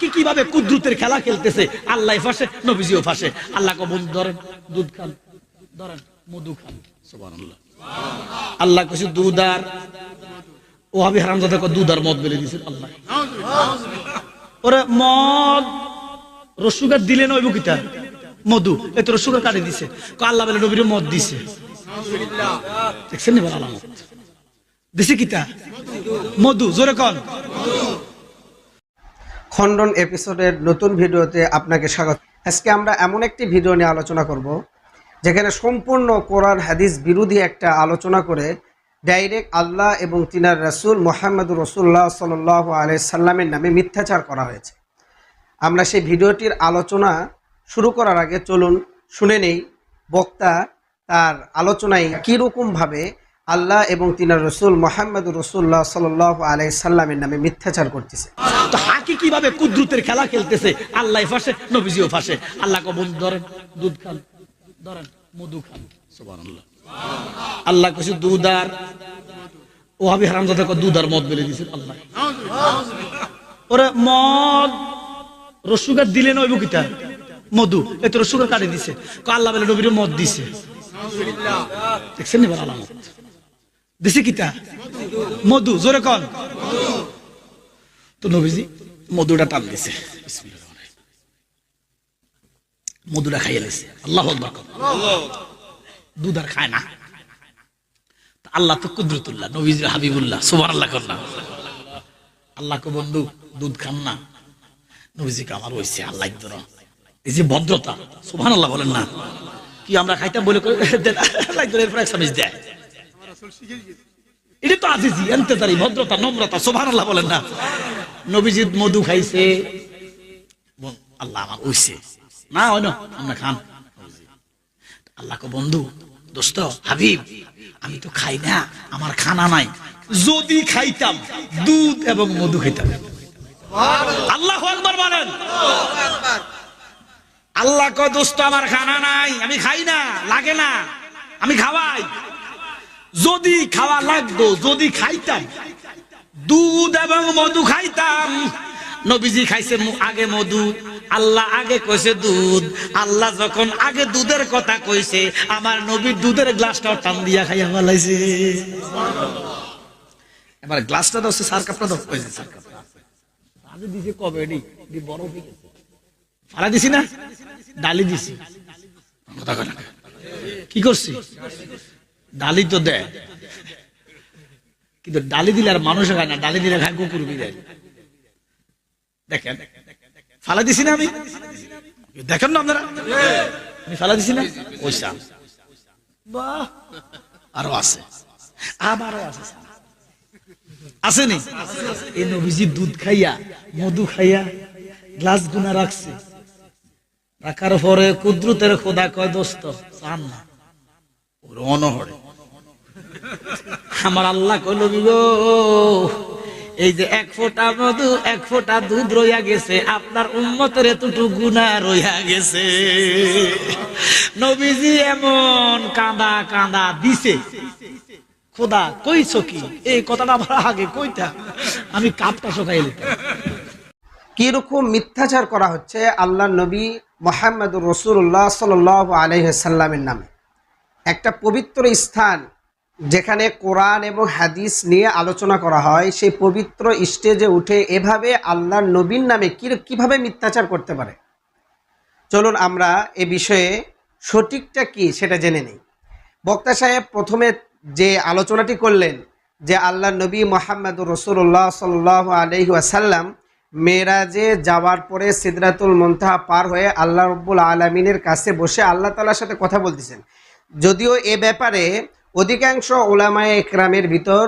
হাকি কীভাবে কুদ্রুতের খেলা খেলতেছে? আল্লাহ ফাঁসে, নবীজিও ফাঁসে। আল্লাহ কবুল ধরেন, দুধ খান। ধরেন, মধু খান। সুবহানাল্লাহ। আল্লাহ কিছু দুধ আর ও হাবি হারাম দাদা দুধ আর মদ বেলে দিয়েছে আল্লাহ। ওরে, মদ, রসুগার দিলে নয় বুকিটা মধু এত রসুগার কাটে দিছে? ক আল্লাহ বলে নবীর মদ দিছে। দেখছেন দিছে কিতা? মধু, জোরে কন। খণ্ডন এপিসোডের নতুন ভিডিওতে আপনাকে স্বাগত। আজকে আমরা এমন একটি ভিডিও নিয়ে আলোচনা করব, যেখানে সম্পূর্ণ কোরআন হাদিস বিরোধী একটা আলোচনা করে ডাইরেক্ট আল্লাহ এবং তিনার রাসূল মোহাম্মদ রসুল্লাহ সাল আলাই সাল্লামের নামে মিথ্যাচার করা হয়েছে। আমরা সেই ভিডিওটির আলোচনা শুরু করার আগে চলুন শুনে নেই, বক্তা তার আলোচনায় কীরকমভাবে আল্লাহ এবং তিনার রসুল মোহাম্মদ রসুল্লাহ সাল আলাই সাল্লামের নামে মিথ্যাচার করতেছে। তো হাকি কীভাবে কুদ্রুতের খেলা খেলতেছে? আল্লাহ ফাঁসে, নবীজিও ফাঁসে। আল্লাহ কবুল ধরেন, দুধ খান। ধরেন, মধু খান। আল্লাহ কিছু দুধ আর ও হাবি হারাম দাদা দুধ আর মদ বেলে দিয়েছে আল্লাহ। ওরে, মদ রসুগার দিলে ওই বুকিটা মধু এত রসুগার কাটে দিছে? আল্লাহ বলে নবীর মদ দিছে। দেখছেন এবার আলামত। দিছে কিতা? মধু, জোরে কন। তো নবীজি মধুটা টান দিছে। মধুটা খাইয়ে দিছে আল্লাহ দুধ আর খায় না। আল্লাহ তো কুদরতুল্লাহ, নবীজি হাবিবুল্লাহ সুবার আল্লাহ কর না। বন্ধু, দুধ খান না। আমার হয়েছে আল্লাহ ধর এই যে ভদ্রতা সুবহান আল্লাহ বলেন না। কি আমরা খাইতাম বলে দেয়। এটা তো আজিজি ভদ্রতা, নম্রতা বলেন না। নবীজি মধু খাইছে। আল্লাহ আমার না, হয় না, আমরা খান বন্ধু, দোস্ত, হাবিব, আমি তো খাই না, আমার খানা নাই। যদি খাইতাম, দুধ এবং মধু খাইতাম। আল্লাহ একবার বলেন। আল্লাহ দোস্ত, আমার খানা নাই, আমি খাই না, লাগে না, আমি খাওয়াই। যদি খাওয়া লাগতো যদি খাইতাম দুধ এবং মধু খাইতাম। নবীজি খাইছে আগে মধু আল্লাহ আগে কইছে দুধ। আল্লাহ যখন আগে দুধের কথা কইছে আমার নবীর দুধের গ্লাসটাও টান দিয়া খাইয়া ফেলাইছে। এবার গ্লাসটা দাও সার কাপড়া দাও। যে সার কাপড়া আগে দিছে কবে? এডি এডি বড় হয়ে গেছে। ফালা দিছি না? ডালি দিছি। কথা না। কি করছি? ডালি তো দেয়। কিন্তু ডালি দিলে আর মানুষ খায় না, ডালি দিলে খায় কুকুর বিড়াল। দেখেন। ফালা দিছি না আমি? দেখেন না আপনারা? আমি ফালা দিছি না? ওইসা আরও আছে। আবারও আছে। আসেনি এই নবীজি দুধ খাইয়া, মধু খাইয়া গ্লাস গুনা রাখছে। রাখার পরে কুদ্রুতের খোদা কয়, দোস্ত, চান না। অনহরে আমার আল্লাহ কইল গো এই যে এক ফোঁটা মধু এক ফোঁটা দুধ রইয়া গেছে আপনার উন্মতের এতটুকু গুণা রইয়া গেছে। নবীজি এমন কাঁদা কাঁদা দিছে। খোদা কইছ কি? এই কথাটা আমার আগে কইতা। আমি কাপটা শোকাই লিতাম কীরকম মিথ্যাচার করা হচ্ছে আল্লাহ নবী মোহাম্মদুর রসুল্লাহ সাল আলহ্লামের নামে? একটা পবিত্র স্থান যেখানে কোরআন এবং হাদিস নিয়ে আলোচনা করা হয়, সেই পবিত্র স্টেজে উঠে এভাবে আল্লাহ নবীর নামে কীভাবে মিথ্যাচার করতে পারে? চলুন আমরা এ বিষয়ে সঠিকটা কি সেটা জেনে নিই। বক্তা সাহেব প্রথমে যে আলোচনাটি করলেন, যে আল্লাহ নবী মোহাম্মদ রসুল্লাহ সাল্লাহ আলহি আসাল্লাম মেরাজে যাওয়ার পরে সিদরাতুল মন্তাহা পার হয়ে আল্লাহ রব্বুল আলমিনের কাছে বসে আল্লাহ তালার সাথে কথা বলতেছেন। যদিও এ ব্যাপারে অধিকাংশ ওলামায় একরামের ভিতর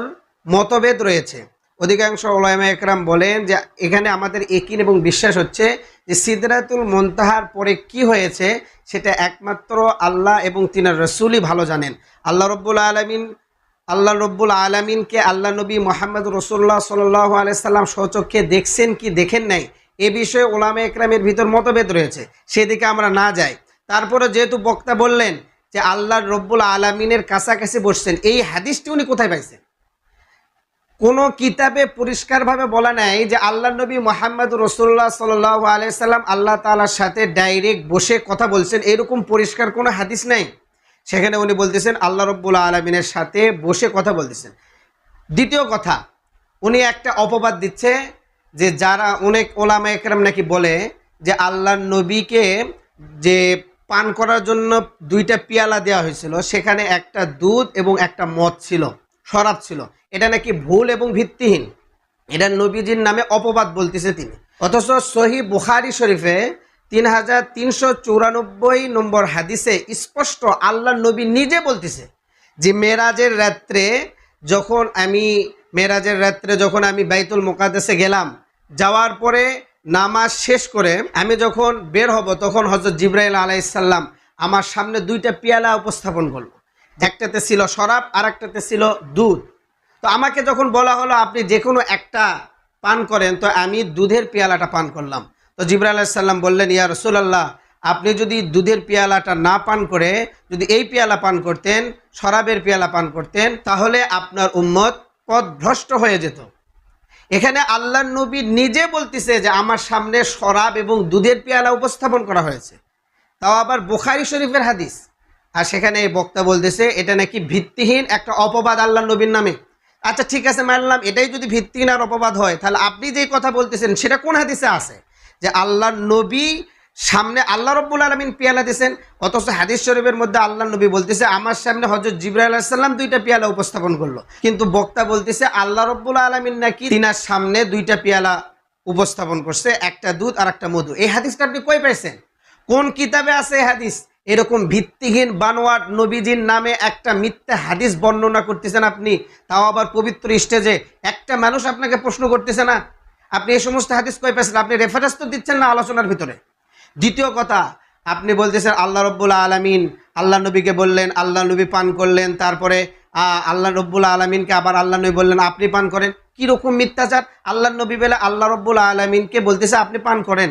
মতভেদ রয়েছে। অধিকাংশ ওলামা একরাম বলেন যে এখানে আমাদের একিন এবং বিশ্বাস হচ্ছে যে সিদরাতুল মন্তাহার পরে কি হয়েছে সেটা একমাত্র আল্লাহ এবং তিনার রসুলই ভালো জানেন। আল্লাহ রব্বুল আলমিন, আল্লাহ রব্বুল আলমিনকে আল্লাহ নবী মোহাম্মদ রসুল্লাহ সাল্লাহ আলাইসাল্লাম স্বচক্ষে দেখছেন কি দেখেন নাই, এ বিষয়ে ওলামা একরামের ভিতর মতভেদ রয়েছে। সেদিকে আমরা না যাই। তারপরে যেহেতু বক্তা বললেন যে আল্লাহ রব্বুল আলমিনের কাছাকাছি বসছেন, এই হাদিসটি উনি কোথায় পাইছেন? কোনো কিতাবে পরিষ্কারভাবে বলা নাই যে আল্লাহ নবী মোহাম্মদ রসুল্লাহ সাল্লাহ আলাইসাল্লাম আল্লাহ তালার সাথে ডাইরেক্ট বসে কথা বলছেন, এরকম পরিষ্কার কোনো হাদিস নাই? সেখানে উনি বলতেছেন, আল্লাহ রব্বুল আলমিনের সাথে বসে কথা বলতেছেন। দ্বিতীয় কথা, উনি একটা অপবাদ দিচ্ছে যে যারা অনেক ওলামা একরাম নাকি বলে যে আল্লাহ নবীকে যে পান করার জন্য দুইটা পিয়ালা দেওয়া হয়েছিল। সেখানে একটা দুধ এবং একটা মদ ছিল, শরাব ছিল। এটা নাকি ভুল এবং ভিত্তিহীন? এটা নবীজির নামে অপবাদ বলতেছে তিনি। অথচ সহি বুখারি শরীফে তিন হাজার তিনশো চৌরানব্বই নম্বর হাদিসে স্পষ্ট আল্লাহ নবী নিজে বলতেছে যে, মেরাজের রাত্রে যখন আমি, মেরাজের রাত্রে যখন আমি বাইতুল মোকাদ্দেসে গেলাম, যাওয়ার পরে নামাজ শেষ করে আমি যখন বের হব, তখন হজরত জিব্রাইল আলাইসাল্লাম আমার সামনে দুইটা পেয়ালা উপস্থাপন করল। একটাতে ছিল শরাব আর একটাতে ছিল দুধ। তো আমাকে যখন বলা হলো, আপনি যে কোনো একটা পান করেন, তো আমি দুধের পেয়ালাটা পান করলাম। তো জিব্রাইল আলাইসাল্লাম বললেন, ইয়া রসুলাল্লাহ, আপনি যদি দুধের পেয়ালাটা না পান করে, যদি এই পেয়ালা পান করতেন, শরাবের পেয়ালা পান করতেন, তাহলে আপনার উম্মত পথভ্রষ্ট হয়ে যেত। এখানে আল্লাহ নবী নিজে বলতেছে যে আমার সামনে শরাব এবং দুধের পেয়ালা উপস্থাপন করা হয়েছে। তাও আবার বোখারি শরীফের হাদিস। আর সেখানে এই বক্তা বলতেছে, এটা নাকি ভিত্তিহীন একটা অপবাদ আল্লাহ নবীর নামে। আচ্ছা ঠিক আছে মানলাম এটাই যদি ভিত্তিহীন আর অপবাদ হয়, তাহলে আপনি যে কথা বলতেছেন, সেটা কোন হাদিসে আছে? যে আল্লাহ নবী সামনে আল্লাহ রব্বুল আলমিন পিয়ালা দিয়েছেন, অথচ হাদিস শরীফের মধ্যে আল্লাহ নবী বলতেছে, আমার সামনে হজরত জিব্রাহ আলাহিসাল্লাম দুইটা পিয়ালা উপস্থাপন করল। কিন্তু বক্তা বলতেছে, আল্লাহ রব্বুল আলমিন নাকি তিনার সামনে দুইটা পিয়ালা উপস্থাপন করছে, একটা দুধ আর একটা মধু। এই হাদিসটা আপনি কই পাইছেন? কোন কিতাবে আছে এই হাদিস? এরকম ভিত্তিহীন বানোয়াট নবীজির নামে একটা মিথ্যা হাদিস বর্ণনা করতেছেন আপনি, তাও আবার পবিত্র স্টেজে একটা মানুষ আপনাকে প্রশ্ন করতেছে না? আপনি এই সমস্ত হাদিস কই পাইছেন? আপনি রেফারেন্স তো দিচ্ছেন না আলোচনার ভিতরে? দ্বিতীয় কথা আপনি বলতেছেন আল্লাহ রব্বুল আলমিন আল্লাহ নবীকে বললেন আল্লাহ নবী পান করলেন তারপরে আহ, আল্লাহ রব্বুল আলমিনকে আবার আল্লাহ নবী বললেন আপনি পান করেন। কীরকম মিথ্যাচার? আল্লাহ নবী বলে আল্লাহ রব্বুল আলমিনকে বলতেছে আপনি পান করেন।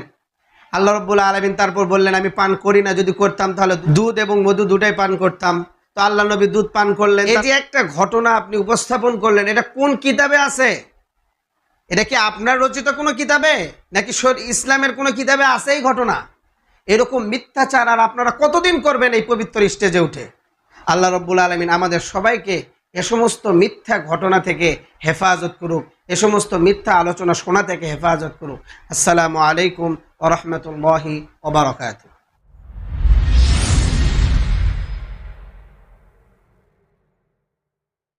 আল্লাহ রব্বুল আলমিন তারপর বললেন আমি পান করি না যদি করতাম তাহলে দুধ এবং মধু দুটাই পান করতাম। তো আল্লাহ নবী দুধ পান করলেন। এই যে একটা ঘটনা আপনি উপস্থাপন করলেন এটা কোন কিতাবে আছে? এটা কি আপনার রচিত কোনো কিতাবে? নাকি ইসলামের কোনো কিতাবে আছে এই ঘটনা? এরকম মিথ্যাচার আর আপনারা কতদিন করবেন এই পবিত্র স্টেজে উঠে? আল্লাহ রব্বুল আলমিন আমাদের সবাইকে এ সমস্ত মিথ্যা ঘটনা থেকে হেফাজত করুক, এ সমস্ত মিথ্যা আলোচনা শোনা থেকে হেফাজত করুক। আসসালামু আলাইকুম ওরহমতুল্লাহি ওবরাকাতু